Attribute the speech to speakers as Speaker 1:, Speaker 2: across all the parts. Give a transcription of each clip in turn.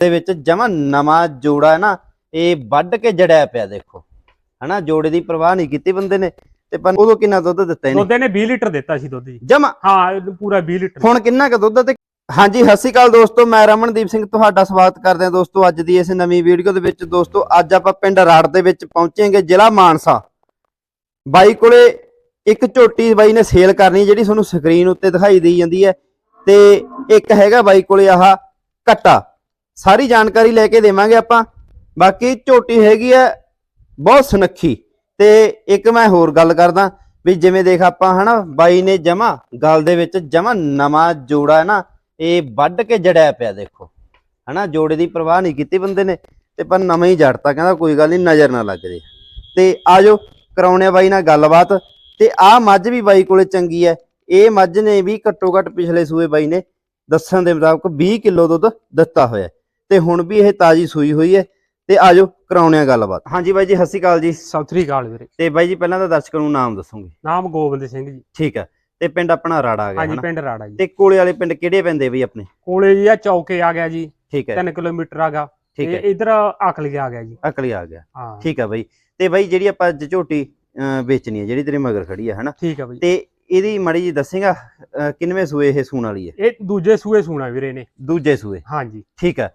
Speaker 1: ਦੇ ਵਿੱਚ ਜਮਾ ਨਵਾਂ ਜੋੜਾ ਹੈ ਨਾ ਇਹ ਵੱਢ ਕੇ ਜੜਿਆ ਪਿਆ ਦੇਖੋ। ਹਨਾ ਜੋੜੇ ਦੀ ਪਰਵਾਹ ਨਹੀਂ ਕੀਤੀ ਬੰਦੇ ਨੇ ਤੇ ਪਰ ਉਦੋਂ ਕਿੰਨਾ ਦੁੱਧ ਦਿੱਤਾ ਇਹਨੇ?
Speaker 2: ਦੁੱਧ ਇਹਨੇ 20 ਲੀਟਰ ਦਿੱਤਾ ਸੀ ਦੁੱਧ ਜੀ।
Speaker 1: ਜਮਾ?
Speaker 2: ਹਾਂ ਪੂਰਾ 20 ਲੀਟਰ।
Speaker 1: ਹੁਣ ਕਿੰਨਾ ਕੁ ਦੁੱਧ ਤੇ ਹਾਂਜੀ ਸਤਿ ਸ਼੍ਰੀ ਅਕਾਲ ਦੋਸਤੋ ਮੈਂ ਰਮਨਦੀਪ ਸਿੰਘ ਤੁਹਾਡਾ ਸਵਾਗਤ ਕਰਦੇ ਹਾਂ ਦੋਸਤੋ ਅੱਜ ਦੀ ਇਸ ਨਵੀਂ ਵੀਡੀਓ ਦੇ ਵਿੱਚ ਦੋਸਤੋ ਅੱਜ ਆਪਾਂ ਪਿੰਡ ਰਾੜ ਦੇ ਵਿੱਚ ਪਹੁੰਚੇਂਗੇ ਜ਼ਿਲ੍ਹਾ ਮਾਨਸਾ। ਬਾਈ ਕੋਲੇ ਇੱਕ ਝੋਟੀ ਬਾਈ ਨੇ ਸੇਲ ਕਰਨੀ ਜਿਹੜੀ ਤੁਹਾਨੂੰ ਸਕਰੀਨ ਉੱਤੇ ਦਿਖਾਈ ਦੇਈ ਜਾਂਦੀ ਹੈ ਤੇ ਇੱਕ ਹੈਗਾ ਬਾਈ ਕੋਲੇ ਆਹ ਕੱਟਾ। ਸਾਰੀ ਜਾਣਕਾਰੀ ਲੈ ਕੇ ਦੇਵਾਂਗੇ ਆਪਾਂ। ਬਾਕੀ ਝੋਟੀ ਹੈਗੀ ਹੈ ਬਹੁਤ ਸੁਨੱਖੀ। ਤੇ ਇੱਕ ਮੈਂ ਹੋਰ ਗੱਲ ਕਰਦਾ, ਵੀ ਜਿਵੇਂ ਦੇਖ ਆਪਾਂ ਹਨਾ, ਬਾਈ ਨੇ ਜਮਾ, ਗਲ ਦੇ ਵਿੱਚ ਜਮਾ ਨਵਾਂ ਜੋੜਾ ਹੈ ਨਾ, ਇਹ ਵੱਢ ਕੇ ਜੜਿਆ ਪਿਆ ਦੇਖੋ। ਹਨਾ, ਜੋੜੇ ਦੀ ਪਰਵਾਹ ਨਹੀਂ ਕੀਤੀ ਬੰਦੇ ਨੇ, ਤੇ ਪਰ ਨਵਾਂ ਹੀ ਜੜਤਾ ਕਹਿੰਦਾ ਕੋਈ ਗੱਲ ਨਹੀਂ, ਨਜ਼ਰ ਨਾ ਲੱਗ ਜੇ। ਤੇ ਆਜੋ, ਕਰਾਉਣੇ ਬਾਈ ਨਾਲ ਗੱਲਬਾਤ। ਤੇ ਆਹ ਮੱਝ ਵੀ ਬਾਈ ਕੋਲੇ ਚੰਗੀ ਹੈ ਇਹ ਮੱਝ ਨੇ ਵੀ ਘੱਟੋ ਘੱਟ ਪਿਛਲੇ ਸੂਏ ਬਾਈ ਨੇ ਦੱਸਣ ਦੇ ਮੁਤਾਬਕ 20 ਕਿਲੋ ਦੁੱਧ ਦਿੱਤਾ ਹੋਇਆ। ਤੇ ਹੁਣ ਵੀ ਇਹ ਤਾਜੀ ਸੂਈ ਹੋਈ ਹੈ ਤੇ ਆਜੋ ਕਰਾਉਣੇ ਆ ਗੱਲਬਾਤ। ਹਾਂਜੀ ਬਾਈ ਜੀ ਸਤਿ ਸ਼੍ਰੀ ਅਕਾਲ ਜੀ।
Speaker 2: ਸਤਿ ਸ੍ਰੀ ਅਕਾਲ ਵੀਰੇ।
Speaker 1: ਤੇ ਬਾਈ ਜੀ ਪਹਿਲਾਂ ਤਾਂ ਦਰਸ਼ਕਾਂ ਨੂੰ ਨਾਮ ਦੱਸੋਗੇ?
Speaker 2: ਨਾਮ ਗੋਬਿੰਦ ਸਿੰਘ ਜੀ।
Speaker 1: ਠੀਕ ਹੈ ਤੇ ਪਿੰਡ ਆਪਣਾ ਰਾੜਾ ਆ ਗਿਆ
Speaker 2: ਹਾਂਜੀ ਪਿੰਡ ਰਾੜਾ ਜੀ।
Speaker 1: ਤੇ ਕੋਲੇ ਵਾਲੇ ਪਿੰਡ ਕਿਹੜੇ ਪੈਂਦੇ ਬਈ ਆਪਣੇ?
Speaker 2: ਕੋਲੇ ਜੀ ਆ ਚੌਕੇ ਆ ਗਿਆ ਜੀ।
Speaker 1: ਠੀਕ ਹੈ
Speaker 2: 3 ਕਿਲੋਮੀਟਰ ਆਗਾ
Speaker 1: ਠੀਕ
Speaker 2: ਤੇ
Speaker 1: ਹੈ
Speaker 2: ਇਧਰ ਅਕਲੀ ਆ ਗਿਆ ਜੀ।
Speaker 1: ਅਕਲੀ ਆ ਗਿਆ।
Speaker 2: ਹਾਂ।
Speaker 1: ਠੀਕ ਹੈ ਬਾਈ। ਤੇ ਬਾਈ ਜਿਹੜੀ ਆਪਾਂ ਅੱਜ ਝੋਟੀ ਵੇਚਣੀ ਹੈ ਜਿਹੜੀ ਤੇਰੇ ਮਗਰ ਖੜੀ ਹੈ ਹਨਾ?
Speaker 2: ਠੀਕ ਆ ਬਈ।
Speaker 1: ਤੇ ਇਹਦੀ ਮੜੀ ਜੀ ਦੱਸੇਗਾ ਕਿੰਨਵੇਂ ਸੂਏ ਇਹ ਸੂਣ ਵਾਲੀ ਹੈ
Speaker 2: ਇਹ ਦੂਜੇ ਸੂਏ ਸੂਣਾ ਵੀਰੇ ਨੇ।
Speaker 1: ਦੂਜੇ ਸੂਏ।
Speaker 2: ਹਾਂਜੀ।
Speaker 1: ਠੀਕ ਹੈ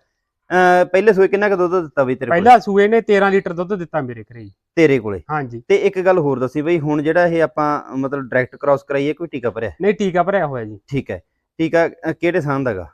Speaker 1: ਪਹਿਲੇ ਸੂਏ ਕਿੰਨਾ ਕੁ ਦੁੱਧ ਦਿੱਤਾ ਬਈ ਤੇਰੇ ਕੋਲ?
Speaker 2: ਪਹਿਲਾ ਸੂਏ ਨੇ 13 ਲੀਟਰ ਦੁੱਧ ਦਿੱਤਾ ਮੇਰੇ ਘਰੇ ਜੀ।
Speaker 1: ਤੇਰੇ ਕੋਲੇ?
Speaker 2: ਹਾਂਜੀ।
Speaker 1: ਤੇ ਇੱਕ ਗੱਲ ਹੋਰ ਦੱਸੀ ਬਈ ਹੁਣ ਜਿਹੜਾ ਇਹ ਆਪਾਂ ਮਤਲਬ ਡਾਇਰੈਕਟ ਕ੍ਰਾਸ ਕਰਾਈਏ ਕੋਈ ਟੀਕਾ ਭਰਿਆ?
Speaker 2: ਨਹੀਂ ਟੀਕਾ ਭਰਿਆ ਹੋਇਆ ਜੀ।
Speaker 1: ਠੀਕ ਹੈ। ਟੀਕਾ ਅਹ, ਕਿਹੜੇ ਸਾਲ ਦਾਗਾ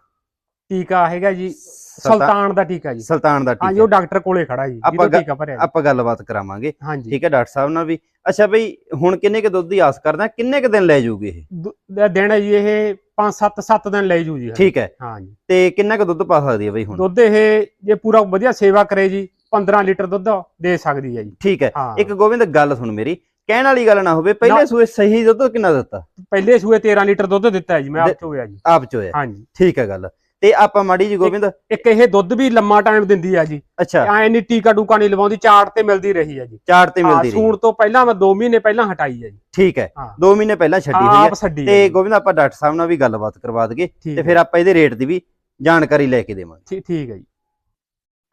Speaker 2: ਟੀਕਾ ਹੈਗਾ ਜੀ ਸੁਲਤਾਨ ਦਾ ਟੀਕਾ ਜੀ।
Speaker 1: ਸੁਲਤਾਨ ਦਾ
Speaker 2: ਹਾਂਜੀ
Speaker 1: ਟੀਕਾ।
Speaker 2: ਉਹ ਡਾਕਟਰ ਕੋਲੇ ਖੜਾ ਜੀ
Speaker 1: ਆਪਾਂ
Speaker 2: ਜਿਹਦਾ
Speaker 1: ਗ-
Speaker 2: ਟੀਕਾ ਭਰਿਆ ਜੀ।
Speaker 1: ਆਪਾਂ ਗੱਲਬਾਤ ਕਰਾਵਾਂਗੇ।
Speaker 2: ਹਾਂਜੀ।
Speaker 1: ਠੀਕ ਹੈ ਡਾਕਟਰ ਸਾਹਿਬ ਨਾਲ ਵੀ। ਅੱਛਾ ਬਈ ਹੁਣ ਕਿੰਨੇ ਕ ਦੁੱਧ ਦੀ ਆਸ ਕਰਦਾ? ਕਿੰਨੇ ਕ ਦਿਨ ਲੈ ਜਾਊਗੀ ਇਹ?
Speaker 2: ਦੁ- ਦਾ ਦਿਨ ਹੈ ਜੀ ਇਹ 5 7 7 ਦਿਨ ਲੈ ਜੂ ਜੀ
Speaker 1: ਠੀਕ ਹੈ।
Speaker 2: ਹਾਂਜੀ
Speaker 1: ਤੇ ਕਿੰਨਾ ਕ ਦੁੱਧ ਪਾ ਸਕਦੀ ਹੈ ਬਈ ਹੁਣ?
Speaker 2: ਦੁੱਧ ਇਹ ਜੇ ਪੂਰਾ ਵਧੀਆ ਸੇਵਾ ਕਰੇ ਜੀ 15 ਲੀਟਰ ਦੁੱਧ ਦੇ ਸਕਦੀ ਹੈ ਜੀ।
Speaker 1: ਠੀਕ ਹੈ। ਇੱਕ ਗੋਬਿੰਦ ਗੱਲ ਸੁਣ ਮੇਰੀ। ਕਹਿਣ ਵਾਲੀ ਗੱਲ ਨਾ ਹੋਵੇ ਪਹਿਲੇ। ਸੂਏ ਸਹੀ ਦੁੱਧ ਕਿੰਨਾ ਦਿੱਤਾ?
Speaker 2: ਪਹਿਲੇ ਸੂਏ 13 ਲੀਟਰ ਦੁੱਧ ਦਿੱਤਾ ਜੀ ਮੈਂ ਆਪ ਚੋਇਆ ਜੀ।
Speaker 1: ਆਪ ਚੋਇਆ।
Speaker 2: ਹਾਂਜੀ
Speaker 1: ਠੀਕ ਹੈ ਗੱਲ। ਤੇ ਆਪਾਂ ਮਾੜੀ ਜੀ ਗੋਬਿੰਦ
Speaker 2: ਇੱਕ ਇਹ ਦੁੱਧ ਵੀ ਲੰਮਾ ਟਾਈਮ ਦਿੰਦੀ ਹੈ ਜੀ।
Speaker 1: ਅੱਛਾ।
Speaker 2: ਐ ਨਹੀਂ ਟੀਕਾ ਟੂਕਾ ਨਹੀਂ ਲਵਾਉਂਦੀ ਚਾਟ ਤੇ ਮਿਲਦੀ ਰਹੀ ਹੈ ਜੀ।
Speaker 1: ਚਾਰ ਤੇ ਮਿਲਦੀ ਰਹੀ।
Speaker 2: ਸੂਣ ਤੋਂ ਪਹਿਲਾਂ ਮੈਂ 2 ਮਹੀਨੇ ਪਹਿਲਾਂ ਹਟਾਈ ਹੈ ਜੀ।
Speaker 1: ਠੀਕ ਹੈ।
Speaker 2: ਹਾਂ।
Speaker 1: 2 ਮਹੀਨੇ ਪਹਿਲਾਂ ਛੱਡੀ ਹੋਈ ਹੈ ਤੇ। ਗੋਬਿੰਦ ਆਪਾਂ ਡਾਕਟਰ ਸਾਹਿਬ ਨਾਲ ਵੀ ਗੱਲਬਾਤ ਕਰਵਾ
Speaker 2: ਠੀਕ
Speaker 1: ਤੇ ਫਿਰ ਆਪਾਂ ਇਹਦੇ ਰੇਟ ਦੀ ਵੀ ਜਾਣਕਾਰੀ ਲੈ ਕੇ ਦੇਵਾਂਗੇ।
Speaker 2: ਠੀਕ- ਠੀਕ ਹੈ ਜੀ।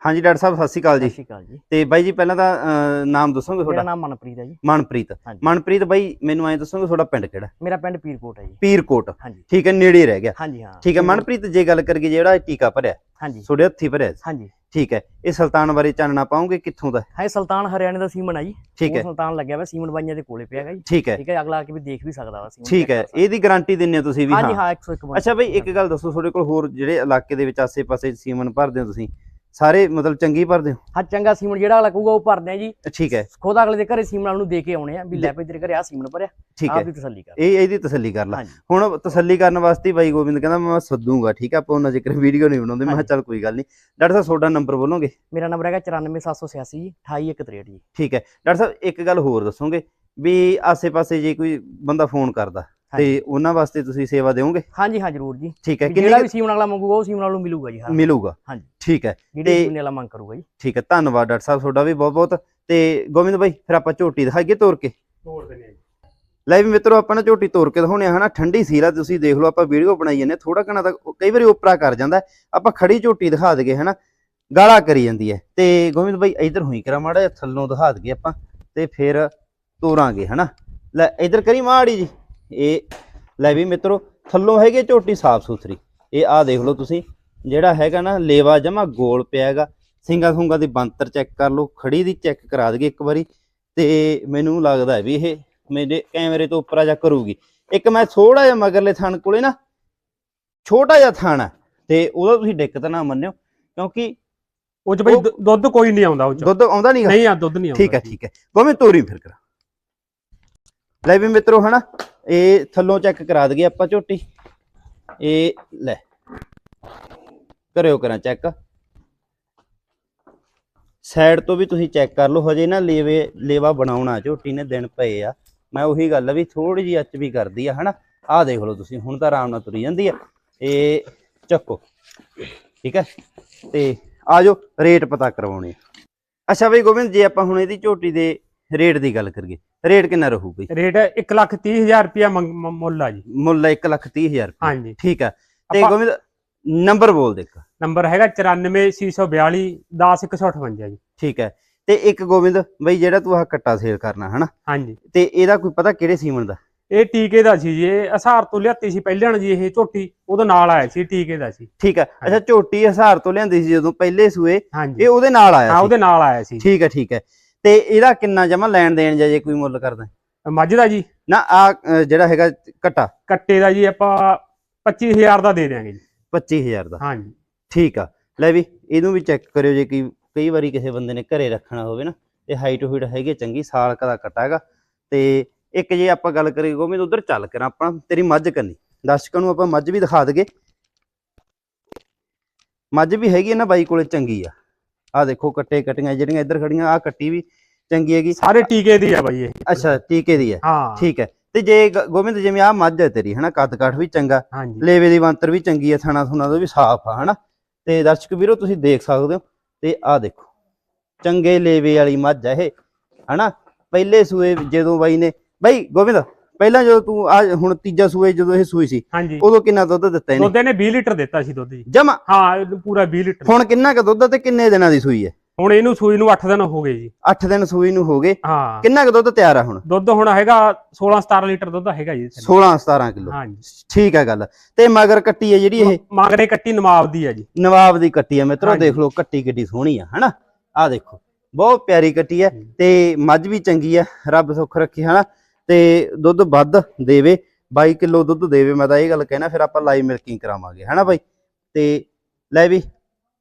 Speaker 1: ਹਾਂਜੀ ਡਾਕਟਰ ਸਾਹਿਬ ਸਤਿ ਸ਼੍ਰੀ ਅਕਾਲ
Speaker 3: ਸਤਿ
Speaker 1: ਜੀ
Speaker 3: ਸ਼੍ਰੀ ਅਕਾਲ ਜੀ।
Speaker 1: ਤੇ ਬਾਈ ਜੀ ਪਹਿਲਾਂ ਤਾਂ ਅਹ, ਨਾਮ ਦੱਸੋਗੇ
Speaker 3: ਮੇਰਾ
Speaker 1: ਤੁਹਾਡਾ?
Speaker 3: ਨਾਮ ਮਨਪ੍ਰੀਤ ਹੈ ਜੀ।
Speaker 1: ਮਨਪ੍ਰੀਤ।
Speaker 3: ਹਾਂਜੀ।
Speaker 1: ਮਨਪ੍ਰੀਤ ਬਾਈ ਮੈਨੂੰ ਐਂ ਦੱਸੋਗੇ ਤੁਹਾਡਾ ਪਿੰਡ ਕਿਹੜਾ?
Speaker 3: ਮੇਰਾ ਪਿੰਡ ਪੀਰਕੋਟ ਹੈ ਜੀ।
Speaker 1: ਪੀਰਕੋਟ।
Speaker 3: ਹਾਂਜੀ।
Speaker 1: ਠੀਕ ਹੈ ਨੇੜੇ ਰਹਿ ਗਿਆ।
Speaker 3: ਹਾਂਜੀ ਹਾਂ।
Speaker 1: ਠੀਕ ਹੈ ਮਨਪ੍ਰੀਤ ਜੇ ਗੱਲ ਕਰੀਏ ਜਿਹੜਾ ਇਹ ਟੀਕਾ ਭਰਿਆ
Speaker 3: ਹਾਂਜੀ।
Speaker 1: ਤੁਹਾਡੇ ਹੱਥੀ ਭਰਿਆ ਸੀ।
Speaker 3: ਹਾਂਜੀ।
Speaker 1: ਠੀਕ ਹੈ ਇਹ ਸੁਲਤਾਨ ਬਾਰੇ ਚਾਨਣਾ ਪਾਉਂਗੇ ਕਿੱਥੋਂ ਦਾ?
Speaker 3: ਹੈ ਸੁਲਤਾਨ ਹਰਿਆਣੇ ਦਾ ਸੀਮਨ ਹੈ ਜੀ।
Speaker 1: ਠੀਕ
Speaker 3: ਉਹ
Speaker 1: ਹੈ
Speaker 3: ਸੁਲਤਾਨ ਲੱਗਿਆ ਹੋਇਆ ਸੀਮਨ ਬਾਈਆਂ ਦੇ ਕੋਲੇ ਪਿਆ ਹੈਗਾ ਜੀ।
Speaker 1: ਠੀਕ ਹੈ।
Speaker 3: ਠੀਕ ਹੈ ਅਗਲਾ ਆ ਕੇ ਵੀ ਦੇਖ ਵੀ ਸਕਦਾ ਵਾ ਸੀਮਨ
Speaker 1: ਠੀਕ ਹੈ ਇਹਦੀ ਗਾਰੰਟੀ ਦਿੰਨੇ ਹੋ ਤੁਸੀਂ ਵੀ
Speaker 3: ਹਾਂਜੀ
Speaker 1: ਹਾਂ।
Speaker 3: ਹਾਂ 101 ਬੰਦਾ
Speaker 1: ਅੱਛਾ ਬਈ ਇੱਕ ਗੱਲ ਦੱਸੋ ਤੁਹਾਡੇ ਕੋਲ ਹੋਰ ਜਿਹੜੇ ਇਲਾਕੇ ਦੇ ਵਿੱਚ ਆਸੇ-ਪਾਸੇ ਸੀਮਨ ਭਰਦੇ ਹੋ ਤੁਸੀਂ? ਸਾਰੇ ਮਤਲਬ ਚੰਗੀ ਭਰਦੇ ਹੋ?
Speaker 3: ਹਾਂ ਚੰਗਾ ਸੀਮਨ ਜਿਹੜਾ ਅਗਲਾ ਕਹੂਗਾ ਉਹ ਭਰਦੇ ਆ ਜੀ।
Speaker 1: ਠੀਕ ਹੈ।
Speaker 3: ਖੁਦ ਅਗਲੇ ਦੇ ਘਰੇ ਸੀਮਨ ਵਾਲ ਨੂੰ ਦੇ ਕੇ ਆਉਣੇ ਆ ਵੀ ਲੈ ਪਈ ਤੇਰੇ ਘਰੇ ਆ ਸੀਮਨ ਭਰਿਆ
Speaker 1: ਠੀਕ
Speaker 3: ਆਪ
Speaker 1: ਹੈ।
Speaker 3: ਦੀ ਤਸੱਲੀ ਕਰ।
Speaker 1: ਇਹ ਇਹਦੀ ਤਸੱਲੀ ਕਰ ਲੈ। ਹੁਣ ਤਸੱਲੀ ਕਰਨ ਵਾਸਤੇ ਬਾਈ ਗੋਬਿੰਦ ਕਹਿੰਦਾ ਮੈਂ ਸੱਦੂਗਾ ਠੀਕ ਹੈ ਆਪਾਂ ਉਹਨਾਂ ਜ਼ਿਕਰ ਵੀਡੀਓ ਨਹੀਂ ਬਣਾਉਂਦੇ। ਮੈਂ ਕਿਹਾ ਚੱਲ ਕੋਈ ਗੱਲ ਨਹੀਂ। ਡਾਕਟਰ ਸਾਹਿਬ ਤੁਹਾਡਾ ਨੰਬਰ ਬੋਲੋਗੇ?
Speaker 3: ਮੇਰਾ ਨੰਬਰ ਹੈਗਾ 94786 ਜੀ 28163 ਜੀ।
Speaker 1: ਠੀਕ ਹੈ। ਡਾਕਟਰ ਸਾਹਿਬ ਇੱਕ ਗੱਲ ਹੋਰ ਦੱਸੋਗੇ ਵੀ ਆਸੇ-ਪਾਸੇ ਜੇ ਕੋਈ ਬੰਦਾ ਫੋਨ ਕਰਦਾ ਤੇ। ਉਹਨਾਂ ਵਾਸਤੇ ਤੁਸੀਂ ਸੇਵਾ ਦਿਓਗੇ
Speaker 3: ਹਾਂਜੀ ਹਾਂ ਜ਼ਰੂਰ ਜੀ।
Speaker 1: ਠੀਕ ਹੈ ਕਿੰਨੀ
Speaker 3: ਵੀ ਸੀਮਨ ਅਗਲਾ ਮੰਗੂਗਾ ਉਹ ਸੀਮਨ ਵਾਲ ਮਿਲੂਗਾ ਜੀ ਹਾਂ।
Speaker 1: ਮਿਲੂਗਾ।
Speaker 3: ਹਾਂਜੀ।
Speaker 1: ਠੀਕ ਹੈ
Speaker 3: ਜਿਹੜੀ
Speaker 1: ਤੇ-
Speaker 3: ਸੀਮਨ ਵਾਲਾ ਮੰਗ ਕਰੂਗਾ ਜੀ।
Speaker 1: ਠੀਕ ਹੈ ਧੰਨਵਾਦ ਡਾਕਟਰ ਸਾਹਿਬ ਤੁਹਾਡਾ ਵੀ ਬਹੁਤ ਬਹੁਤ। ਤੇ ਗੋਬਿੰਦ ਬਾਈ ਫਿਰ ਆਪਾਂ ਝੋਟੀ ਦਿਖਾਈਏ ਤੋਰ ਕੇ।
Speaker 2: ਤੋੜ ਦਿੰਦੇ ਆ ਜੀ।
Speaker 1: ਲੈ ਵੀ ਮਿੱਤਰੋ ਆਪਾਂ ਨਾ ਝੋਟੀ ਤੋਰ ਕੇ ਦਿਖਾਉਣੇ ਆ ਹਨਾ। ਠੰਡੀ ਸੀਲ ਆ ਤੁਸੀਂ ਦੇਖ ਲਓ ਆਪਾਂ ਵੀਡੀਓ ਬਣਾਈ ਜਾਂਦੇ ਥੋੜਾ ਘਣਾ ਤਾਂ ਕਈ ਵਾਰੀ ਉਪਰਾ ਕਰ ਜਾਂਦਾ। ਆਪਾਂ ਖੜੀ ਝੋਟੀ ਦਿਖਾ ਦਈਏ ਹਨਾ। ਗਾਲਾਂ ਕਰੀ ਜਾਂਦੀ ਹੈ। ਤੇ ਗੋਬਿੰਦ ਬਾਈ ਇੱਧਰ ਹੋਈ ਕਰਾ ਮਾੜਾ ਜਿਹਾ ਥੱਲੋਂ ਦਿਖਾ ਦਈਏ ਆਪਾਂ। ਤੇ ਫਿਰ ਤੋਰਾਂਗੇ ਹਨਾ। ਲੈ ਇੱਧਰ ਕਰੀ ਮਾੜੀ ਜੀ। ਇਹ ਲੈ ਵੀ ਮਿੱਤਰੋ ਥੱਲੋਂ ਹੈਗੇ ਝੋਟੀ ਸਾਫ਼ ਸੁਥਰੀ। ਇਹ ਆਹ ਦੇਖ ਲਓ ਤੁਸੀਂ ਜਿਹੜਾ ਹੈਗਾ ਨਾ ਲੇਵਾ ਜਮਾ ਗੋਲ ਪਿਆ ਹੈਗਾ। ਸਿੰਗਾ ਸੁੰਗਾ ਦੀ ਬੰਤਰ ਚੈੱਕ ਕਰ ਲਓ ਖੜੀ ਦੀ ਚੈੱਕ ਕਰਾ ਦਈਏ ਇੱਕ ਵਾਰੀ। ਤੇ ਮੈਨੂੰ ਲੱਗਦਾ ਵੀ ਇਹ ਮੇਰੇ ਕੈਮਰੇ ਤੋਂ ਉੱਪਰ ਜਾ ਕਰੂਗੀ। ਇੱਕ ਮੈਂ ਥੋੜਾ ਜਿਹਾ ਮਗਰਲੇ ਥਣ ਕੋਲੇ ਨਾ ਛੋਟਾ ਜਿਹਾ ਥਣ ਹੈ ਤੇ ਉਹਦਾ ਤੁਸੀਂ ਦਿੱਕਤ ਨਾ ਮੰਨਿਓ ਕਿਉਂਕਿ
Speaker 2: ਉਹ ਚ ਬਈ ਦੁੱਧ ਕੋਈ ਨਹੀਂ ਆਉਂਦਾ ਉਹ ਚ
Speaker 1: ਦੁੱਧ ਆਉਂਦਾ ਨਹੀਂ
Speaker 2: ਨਹੀਂ ਆ ਦੁੱਧ ਨਹੀਂ ਆਉਂਦਾ
Speaker 1: ਠੀਕ ਹੈ ਠੀਕ ਹੈ ਗੋਵੇਂ ਤੋਰੀ ਫਿਰ ਕਰਾ। ਲੈ ਵੀ ਮਿੱਤਰੋ ਹਨਾ? ਇਹ ਥੱਲੋਂ ਚੈੱਕ ਕਰਾ ਦਈਏ ਆਪਾਂ ਝੋਟੀ। ਇਹ ਲੈ। ਕਰਿਓ ਕਰਾਂ ਚੈੱਕ ਸਾਈਡ ਤੋਂ ਵੀ ਤੁਸੀਂ ਚੈੱਕ ਕਰ ਲਓ, ਹਜੇ ਨਾ ਲੇਵੇ, ਲੇਵਾ ਬਣਾਉਣਾ ਝੋਟੀ ਨੇ, ਦਿਨ ਪਏ ਆ। ਮੈਂ ਉਹੀ ਗੱਲ ਆ ਵੀ ਥੋੜੀ ਜਿਹੀ ਅੱਚ ਵੀ ਕਰਦੀ ਆ, ਹਨਾ? ਆਹ ਦੇਖ ਲਓ ਤੁਸੀਂ, ਹੁਣ ਤਾਂ ਆਰਾਮ ਨਾਲ ਤੁਰੀ ਜਾਂਦੀ ਆ। ਇਹ ਚੱਕੋ। ਠੀਕ ਹੈ ਤੇ ਆਜੋ, ਰੇਟ ਪਤਾ ਕਰਵਾਉਣੇ ਆ। ਅੱਛਾ ਬਈ ਗੋਬਿੰਦ, ਜੇ ਆਪਾਂ ਹੁਣ ਇਹਦੀ ਝੋਟੀ ਦੇ ਰੇਟ ਦੀ ਗੱਲ ਕਰੀਏ ਰੇਟ ਕਿੰਨਾ ਰਹੂ ਬਈ?
Speaker 2: ਰੇਟ 1 ਲੱਖ 30 ਹਜ਼ਾਰ ਰੁਪਇਆ ਮੁੱਲ ਆ ਜੀ।
Speaker 1: ਮੁੱਲ 1 ਲੱਖ 30 ਹਜ਼ਾਰ ਰੁਪਏ
Speaker 2: ਹਾਂਜੀ।
Speaker 1: ਠੀਕ ਆ। ਤੇ ਗੋਬਿੰਦ ਨੰਬਰ ਬੋਲ ਦੇ ਇੱਕ।
Speaker 2: ਨੰਬਰ ਹੈਗਾ 94642 10158 ਜੀ।
Speaker 1: ਠੀਕ ਹੈ ਤੇ ਇੱਕ ਗੋਬਿੰਦ ਬਈ ਜਿਹੜਾ ਤੂੰ ਆਹ ਕੱਟਾ ਸੇਲ ਕਰਨਾ ਹਨਾ?
Speaker 2: ਹਾਂਜੀ।
Speaker 1: ਤੇ ਇਹਦਾ ਕੋਈ ਪਤਾ ਕਿਹੜੇ ਸੀਮਨ ਦਾ?
Speaker 2: ਇਹ ਟੀਕੇ ਦਾ ਸੀ ਜੀ ਇਹ ਅਸਾਰ ਤੋਂ ਲਿਆਤੀ ਸੀ ਪਹਿਲਾਂ ਜੀ ਇਹ ਝੋਟੀ ਉਹਦੇ ਨਾਲ ਆਇਆ ਸੀ ਟੀਕੇ ਦਾ ਸੀ।
Speaker 1: ਠੀਕ ਹੈ ਅੱਛਾ ਝੋਟੀ ਹਸਾਰ ਤੋਂ ਲਿਆਂਦੀ ਸੀ ਜਦੋਂ ਪਹਿਲੇ ਸੂਏ ਇਹ ਉਹਦੇ ਨਾਲ ਆਇਆ
Speaker 2: ਹਾਂ
Speaker 1: ਸੀ?
Speaker 2: ਉਹਦੇ ਨਾਲ ਆਇਆ ਸੀ।
Speaker 1: ਠੀਕ ਹੈ ਠੀਕ ਹੈ ਤੇ ਇਹਦਾ ਕਿੰਨਾ ਜਮਾ ਲੈਣ ਦੇਣ ਜਾਂ ਜੇ ਕੋਈ ਮੁੱਲ ਕਰਦਾ?
Speaker 2: ਮੱਝ ਦਾ ਜੀ।
Speaker 1: ਨਾ ਆ ਜਿਹੜਾ ਹੈਗਾ ਕੱਟਾ
Speaker 2: ਕੱਟੇ ਦਾ ਜੀ ਆਪਾਂ 25000 ਦਾ ਦੇ ਦਿਆਂਗੇ ਜੀ।
Speaker 1: 25000 ਦਾ।
Speaker 2: ਹਾਂਜੀ
Speaker 1: ਠੀਕ ਆ। ਲੈ ਵੀ ਇਹਨੂੰ ਵੀ ਚੈੱਕ ਕਰਿਓ ਜੇ ਕੀ ਕਈ ਵਾਰੀ ਕਿਸੇ ਬੰਦੇ ਨੇ ਘਰੇ ਰੱਖਣਾ ਹੋਵੇ ਨਾ ਤੇ ਹਾਈਟ ਹੂਟ ਹੈਗੀ ਚੰਗੀ ਸਾਲ ਕਦਾ ਕੱਟਾ ਹੈਗਾ। ਤੇ ਇੱਕ ਜੇ ਆਪਾਂ ਗੱਲ ਕਰੀਏ ਗੋਮਿੰਦ ਉਧਰ ਚੱਲ ਕੇ ਨਾ ਆਪਾਂ ਤੇਰੀ ਮੱਝ ਕੰਨੀ। ਦਰਸ਼ਕਾਂ ਨੂੰ ਆਪਾਂ ਮੱਝ ਵੀ ਦਿਖਾ ਦਈਏ। ਮੱਝ ਵੀ ਹੈਗੀ ਆ ਨਾ ਬਾਈ ਕੋਲੇ ਚੰਗੀ ਆ। ਆ ਦੇਖੋ ਕੱਟੇ ਕਟੀਆਂ ਜਿਹੜੀਆਂ ਇੱਧਰ ਖੜੀਆਂ ਆ ਕੱਟੀ ਵੀ ਚੰਗੀ ਹੈਗੀ।
Speaker 2: ਸਾਰੇ ਟੀਕੇ ਦੀ ਆ ਬਾਈ ਇਹ।
Speaker 1: ਅੱਛਾ ਟੀਕੇ ਦੀ ਹੈ
Speaker 2: ਹਾਂ।
Speaker 1: ਠੀਕ ਹੈ। ਤੇ ਜੇ ਗੋਬਿੰਦ ਜਿਵੇਂ ਆ ਮੱਝ ਹੈ ਤੇਰੀ ਹਨਾ ਕੱਦ ਕਾਠ ਵੀ ਚੰਗਾ ਲੇਵੇ ਦੀ ਬੰਤਰ ਵੀ ਚੰਗੀ ਹੈ ਥਣਾ ਥੁਣਾ ਤੋਂ ਵੀ ਸਾਫ਼ ਆ ਹਨਾ। ਤੇ ਦਰਸ਼ਕ ਵੀਰੋ ਤੁਸੀਂ ਦੇਖ ਸਕਦੇ ਹੋ। ਤੇ ਆਹ ਦੇਖੋ ਚੰਗੇ ਲੇਵੇ ਵਾਲੀ ਮੱਝ ਆ ਇਹ ਹਨਾ। ਪਹਿਲੇ ਸੂਏ ਜਦੋਂ ਬਾਈ ਨੇ ਬਾਈ ਗੋਬਿੰਦ ਪਹਿਲਾਂ ਜਦੋਂ ਤੂੰ ਆ ਹੁਣ ਤੀਜਾ ਸੂਏ ਜਦੋਂ ਇਹ ਸੂਈ ਸੀ
Speaker 2: ਹਾਂਜੀ।
Speaker 1: ਉਦੋਂ ਕਿੰਨਾ ਦੁੱਧ ਦਿੱਤਾ ਇਹਨੇ?
Speaker 2: ਦੁੱਧ ਇਹਨੇ 20 ਲੀਟਰ ਦਿੱਤਾ ਸੀ ਦੁੱਧ ਜੀ।
Speaker 1: ਜਮਾ?
Speaker 2: ਹਾਂ ਪੂਰਾ 20 ਲੀਟਰ।
Speaker 1: ਹੁਣ ਕਿੰਨਾ ਕੁ ਦੁੱਧ ਤੇ ਕਿੰਨੇ ਦਿਨਾਂ ਦੀ ਸੂਈ ਹੈ?
Speaker 2: ਹੁਣ ਇਹਨੂੰ ਸੂਈ ਨੂੰ 8 ਦਿਨ ਹੋ ਗਏ ਜੀ।
Speaker 1: 8 ਦਿਨ ਸੂਈ ਨੂੰ ਹੋ ਗਏ।
Speaker 2: ਹਾਂ।
Speaker 1: ਕਿੰਨਾ ਕੁ ਦੁੱਧ ਤਿਆਰ ਆ ਹੁਣ?
Speaker 2: ਦੁੱਧ ਹੁਣ ਹੈਗਾ 16 17 ਲੀਟਰ ਦੁੱਧ ਹੈਗਾ ਜੀ ਥੱਲੇ।
Speaker 1: 16 17 ਕਿਲੋ।
Speaker 2: ਹਾਂਜੀ।
Speaker 1: ਠੀਕ ਹੈ ਗੱਲ। ਤੇ ਮਗਰ ਕੱਟੀ ਹੈ ਜਿਹੜੀ ਇਹ?
Speaker 2: ਮਗਰੇ ਕੱਟੀ ਨਵਾਬ ਦੀ ਆ ਜੀ।
Speaker 1: ਨਵਾਬ ਦੀ ਕੱਟੀ ਆ। ਮਿੱਤਰੋ। ਦੇਖ ਲਓ ਕੱਟੀ ਕਿੱਡੀ ਸੋਹਣੀ ਆ ਹਨਾ? ਆ ਦੇਖੋ ਬਹੁਤ ਪਿਆਰੀ ਕੱਟੀ ਆ ਤੇ ਮੱਝ ਵੀ ਚੰਗੀ ਆ ਰੱਬ ਸੁੱਖ ਰੱਖੇ ਹਨਾ? ਤੇ ਦੁੱਧ ਵੱਧ ਦੇਵੇ 22 ਕਿਲੋ ਦੁੱਧ ਦੇਵੇ ਮੈਂ ਤਾਂ ਇਹ ਗੱਲ ਕਹਿਣਾ ਫਿਰ ਆਪਾਂ ਲਾਈਵ ਮਿਲਕਿੰਗ ਕਰਾਵਾਂਗੇ ਹਨਾ ਬਾਈ? ਤੇ ਲੈ ਵੀ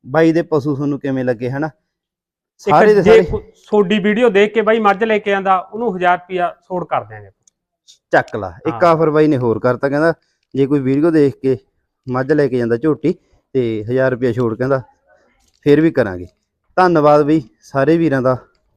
Speaker 1: ਬਾਈ ਦੇ ਪਸ਼ੂ ਤੁਹਾਨੂੰ ਕਿਵੇਂ ਲੱਗੇ ਹਨਾ? ਸਾਰੇ ਦੇ ਸਾਰੇ
Speaker 2: ਤੁਹਾਡੀ ਵੀਡੀਓ ਦੇਖ ਕੇ ਬਾਈ ਮੱਝ ਲੈ ਕੇ ਆਂਦਾ ਉਹਨੂੰ 1000 ਰੁਪਿਆ ਛੋੜ ਕਰ ਦਿਆਂਗੇ
Speaker 1: ਚੱਕ ਲਾ ਇੱਕ। ਆਫਰ ਬਾਈ ਨੇ ਹੋਰ ਕਰਤਾ ਕਹਿੰਦਾ ਜੇ ਕੋਈ ਵੀਡੀਓ ਦੇਖ ਕੇ ਮੱਝ ਲੈ ਕੇ ਜਾਂਦਾ ਝੋਟੀ ਤੇ 1000 ਰੁਪਏ ਛੋੜ ਕਹਿੰਦਾ ਫੇਰ ਵੀ ਕਰਾਂਗੇ। ਧੰਨਵਾਦ ਬਈ ਸਾਰੇ ਵੀਰਾਂ ਦਾ।